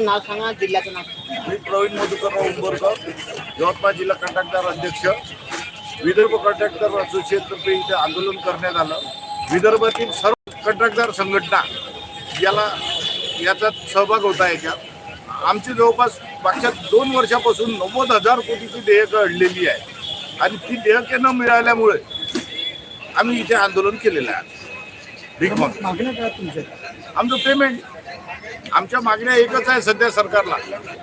नाव सांगा जिल्ह्याचं नाव सांगा. मी प्रवीण मधुकरराव उंबरकर यवतमाळ जिल्हा कंत्राटदार अध्यक्ष. विदर्भ कंत्राटदार असोसिएशनतर्फे इथे आंदोलन करण्यात आलं. विदर्भातील सर्व कंत्राटदार संघटना याला याच्यात सहभाग होता याच्यात आमची जवळपास मागच्या दोन वर्षापासून नव्वद हजार कोटीची देयकं अडलेली आहे. आणि ती देयके न मिळाल्यामुळे आम्ही इथे आंदोलन केलेलं आहे. भीक माग मागण्या काय तुमच्या? आमचं पेमेंट आमच्या मागण्या एकच आहे सध्या सरकारला.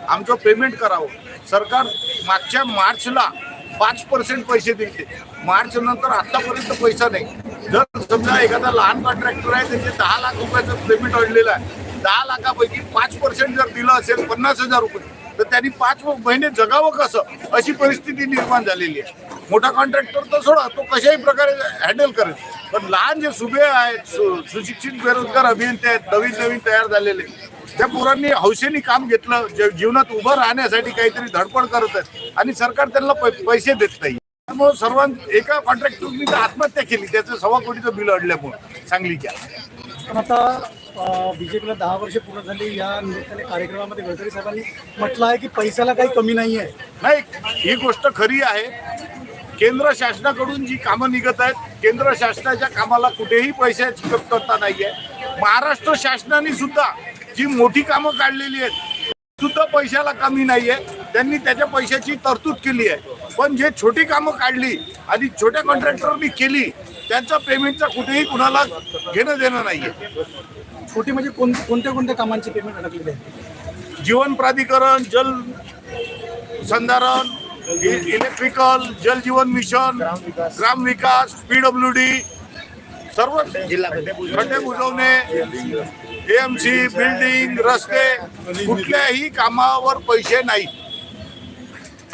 आमचं पेमेंट करावं. सरकार मागच्या मार्चला पाच पर्सेंट पैसे दिले मार्च नंतर आतापर्यंत पैसा नाही. जर समजा एखादा लहान कॉन्ट्रॅक्टर आहे त्याचे दहा लाख रुपयाचं पेमेंट अडलेलं आहे. दहा लाखापैकी पाच पर्सेंट जर दिलं असेल पन्नास हजार रुपये तर त्यांनी पाच महिने जगावं कसं? अशी परिस्थिती निर्माण झालेली आहे. मोठा कॉन्ट्रॅक्टर तर सोडा तो कशाही प्रकारे हँडल करेल. पण लहान जे सुबे आहेत सु- सुशिक्षित बेरोजगार अभियंते आहेत नवीन नवीन तयार झालेले त्या पोरांनी हौसेने काम घेतलं जीवनात उभं राहण्यासाठी काहीतरी धडपड करत आहेत आणि सरकार त्यांना पैसे देत नाही. त्यामुळे सर्वां एका कॉन्ट्रॅक्टरनी तर आत्महत्या केली त्याचं सव्वा कोटीचं बिल अडल्यामुळे सांगलीच्या. पण आता बीजेपीला दहा वर्ष पूर्ण झाली या निमित्ताने कार्यक्रमामध्ये गडकरी साहेबांनी म्हटलं आहे की पैशाला काही कमी नाही आहे. नाही ही गोष्ट खरी आहे. केंद्र शासनाकडून जी कामं निघत आहेत केंद्र शासनाच्या कामाला कुठेही पैशाची कमतरता नाही आहे महाराष्ट्र शासनाने सुद्धा जी मोठी कामं काढलेली आहेत सुद्धा पैशाला कमी नाही आहे त्यांनी त्याच्या पैशाची तरतूद केली आहे. पण जे छोटी कामं काढली आणि छोट्या कॉन्ट्रॅक्टरनी केली त्यांचा पेमेंटचा कुठेही कुणाला घेणं देणं नाही आहे छोटी म्हणजे कोण कोणत्या कोणत्या कामांची पेमेंट अडकलेली आहे? जीवन प्राधिकरण जल संधारण इ- इलेक्ट्रिकल जल जीवन मिशन ग्राम विकास पीडब्ल्यू डी सर्व खड्डे बुजवणे एएमसी बिल्डिंग रस्ते कुठल्याही कामावर पैसे नाही.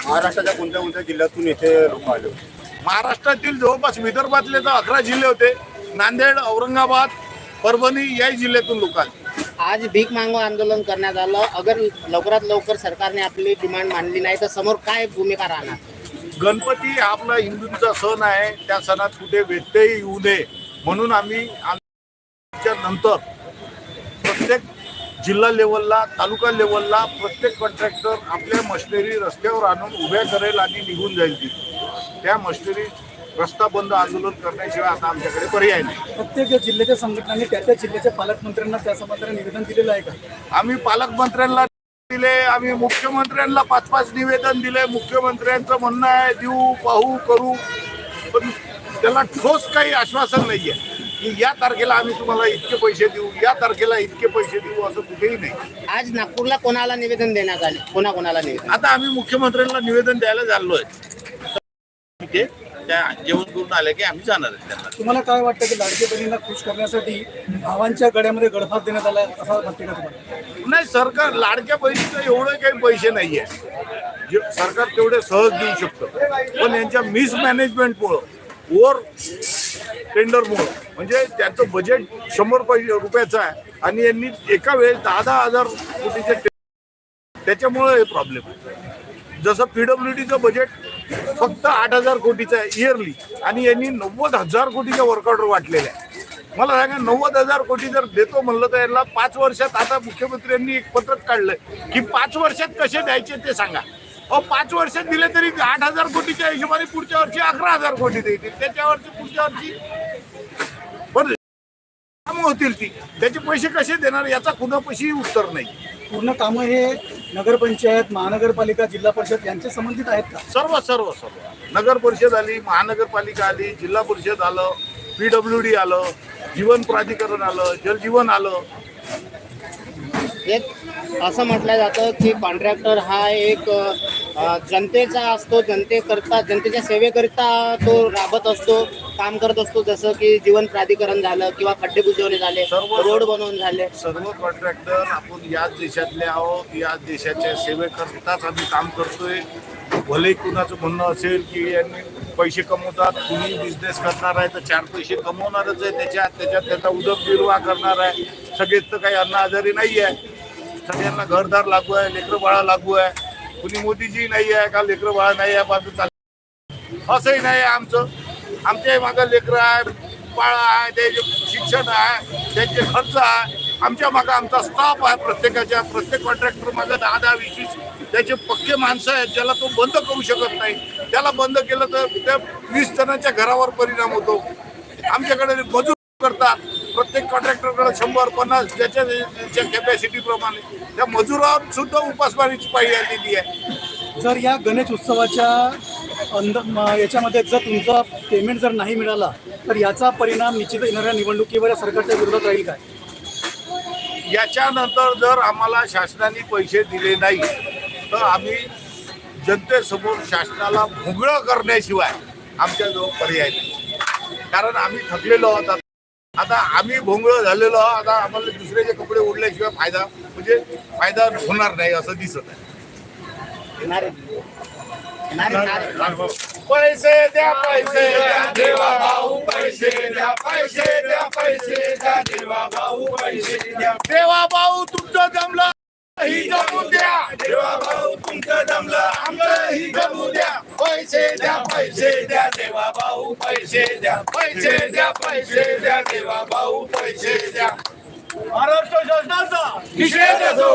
महाराष्ट्राच्या कोणत्या कोणत्या जिल्ह्यातून येथे लोक आले होते? महाराष्ट्रातील जवळपास विदर्भातले तर अकरा जिल्हे होते. नांदेड औरंगाबाद परभणी याही जिल्ह्यातून लोक आले. आज भीक मागो आंदोलन करण्यात आलं. अगर लवकरात लवकर सरकारने आपली डिमांड मांडली नाही तर समोर काय भूमिका राहणार? गणपती हा आपला हिंदूंचा सण आहे. त्या सणात कुठे व्यत्यय येऊ नये. म्हणून आम्ही आमच्या नंतर प्रत्येक जिल्हा लेवलला तालुका लेवलला प्रत्येक कॉन्ट्रॅक्टर आपल्या मशिनरी रस्त्यावर आणून उभ्या करेल आणि निघून जाईल ती. त्या मशिनरी रस्ता बंद आंदोलन करण्याशिवाय आता आमच्याकडे पर्याय नाही. प्रत्येक जिल्ह्याच्या संघटनांनी त्या त्या जिल्ह्याच्या पालकमंत्र्यांना त्या संबंधाने निवेदन दिलेलं आहे का? आम्ही पालकमंत्र्यांना दिले आम्ही मुख्यमंत्र्यांना पाच पाच निवेदन दिले. मुख्यमंत्र्यांचं म्हणणं आहे देऊ पाहू करू. पण त्याला ठोस काही आश्वासन नाहीये. की या तारखेला आम्ही तुम्हाला इतके पैसे देऊ या तारखेला इतके पैसे देऊ असं कुठेही नाही. आज नागपूरला कोणाला निवेदन देण्यात आले? कोणा कोणाला निवेदन? आता आम्ही मुख्यमंत्र्यांना निवेदन द्यायला चाललोय. तिथे त्या जेवण करून आले की आम्ही जाणार आहे त्यांना. तुम्हाला काय वाटतं की लाडकी बहिणींना खुश करण्यासाठी भावांच्या गड्यामध्ये गडफात देण्यात आला असं वाटते का तुम्हाला? नाही सरकार लाडक्या बहिणीचं एवढे काही पैसे नाहीये. जे सरकार तेवढे सहज देऊ शकतं. पण यांच्या मिसमॅनेजमेंटमुळं ओव्हर टेंडरमुळं म्हणजे त्याचं बजेट शंभर रुपयाचं आहे. आणि यांनी एका वेळेस दहा दहा हजार कोटीचे त्याच्यामुळं हे प्रॉब्लेम आहे. जसं पीडब्ल्यू डीचं बजेट फक्त आठ हजार कोटीचं आहे इयरली आणि यांनी नव्वद हजार कोटीच्या वर्कआउटवर ऑर्डर वाटलेल्या आहे मला सांगा नव्वद हजार कोटी जर देतो म्हणलं तर याला पाच वर्षात आता मुख्यमंत्र्यांनी एक पत्रक काढलंय की पाच वर्षात कसे द्यायचे ते सांगा. अहो पाच वर्षात दिले तरी आठ हजार कोटीच्या हिशोबाने पुढच्या वर्षी अकरा हजार कोटी देतील. त्याच्यावरची पुढच्या वर्षी. कामं होतील ती. त्याचे पैसे कसे देणार याचा कुणापाशी उत्तर नाही. पूर्ण कामं हे नगरपंचायत महानगरपालिका जिल्हा परिषद यांच्या संबंधित आहेत का? सर्व सर्व सर्व. नगर परिषद आली महानगरपालिका आली जिल्हा परिषद आलं पीडब्ल्यू डी आलं जीवन प्राधिकरण आलं जलजीवन आलं. एक असं म्हटलं जातं की कॉन्ट्रॅक्टर हा एक अ, जनतेचा असतो जनतेकरता जनतेच्या सेवेकरिता तो राबत असतो काम करत असतो जसं की जीवन प्राधिकरण झालं किंवा खड्डे बुजवणे झाले सर्व- रोड बनवून झाले. सर्व कॉन्ट्रॅक्टर आपण याच देशातले आहोत याच देशाच्या सेवेकरताच आम्ही काम करतोय. भले कुणाचं म्हणणं असेल की यांनी पैसे कमवतात कुणी बिझनेस करणार आहे तर चार पैसे कमवणारच आहे त्याच्यात त्याच्यात त्याचा उदरनिर्वाह करणार आहे. सगळेच तर काही अन्न आजारी नाही आहे सगळ्यांना घरदार लागू आहे लेकरं बाळा लागू आहे. कुणी मोदीजी नाही आहे का लेकरं बाळा नाही आहे बाजू चाल असंही नाही आहे आमचं. आमच्याही मागं लेकरं आहे बाळ आहे त्याचे शिक्षण आहे त्यांचे खर्च आहे. आमच्या मागं आमचा स्टाफ आहे प्रत्येकाच्या. प्रत्येक कॉन्ट्रॅक्टर मागं दहा दहा वीस वीस त्याचे पक्के माणसं आहेत ज्याला तो बंद करू शकत नाही. त्याला बंद केलं तर त्या वीस जणांच्या घरावर परिणाम होतो. आमच्याकडे मजूर करतात. शंभर पन्नास ज्याच्या ज्याच्या कॅपॅसिटी प्रमाणे. त्या मजुरावर सुद्धा उपासमारीची पाळी आलेली आहे. जर या गणेश उत्सवाच्या अंद याच्यामध्ये जर तुमचा पेमेंट जर नाही मिळाला तर याचा परिणाम निश्चित येणाऱ्या निवडणुकीवर या सरकारच्या विरोधात राहील काय? याच्यानंतर जर आम्हाला शासनाने पैसे दिले नाही तर आम्ही जनतेसमोर शासनाला भोंगळं करण्याशिवाय आमच्याजवळ पर्याय नाही. कारण आम्ही थकलेलो आहोत आता. आम्ही भोंगळ झालेलो आता आम्हाला दुसऱ्याचे कपडे ओढल्याशिवाय फायदा म्हणजे फायदा होणार नाही असं दिसत आहे. पैसे द्या पैसे द्या देवा भाऊ पैसे द्या पैसे द्या पैसे द्या देवा भाऊ पैसे द्या. देवा भाऊ तुमचं जमलं ही जमू द्या. देवा भाऊ तुमचं जमलं आमचं ही जमू द्या. पैसे द्या पैसे द्या देवा भाऊ पैसे द्या. पैसे द्या पैसे द्या देवा भाऊ पैसे द्या. महाराष्ट्र शासनाचा निषेध असो.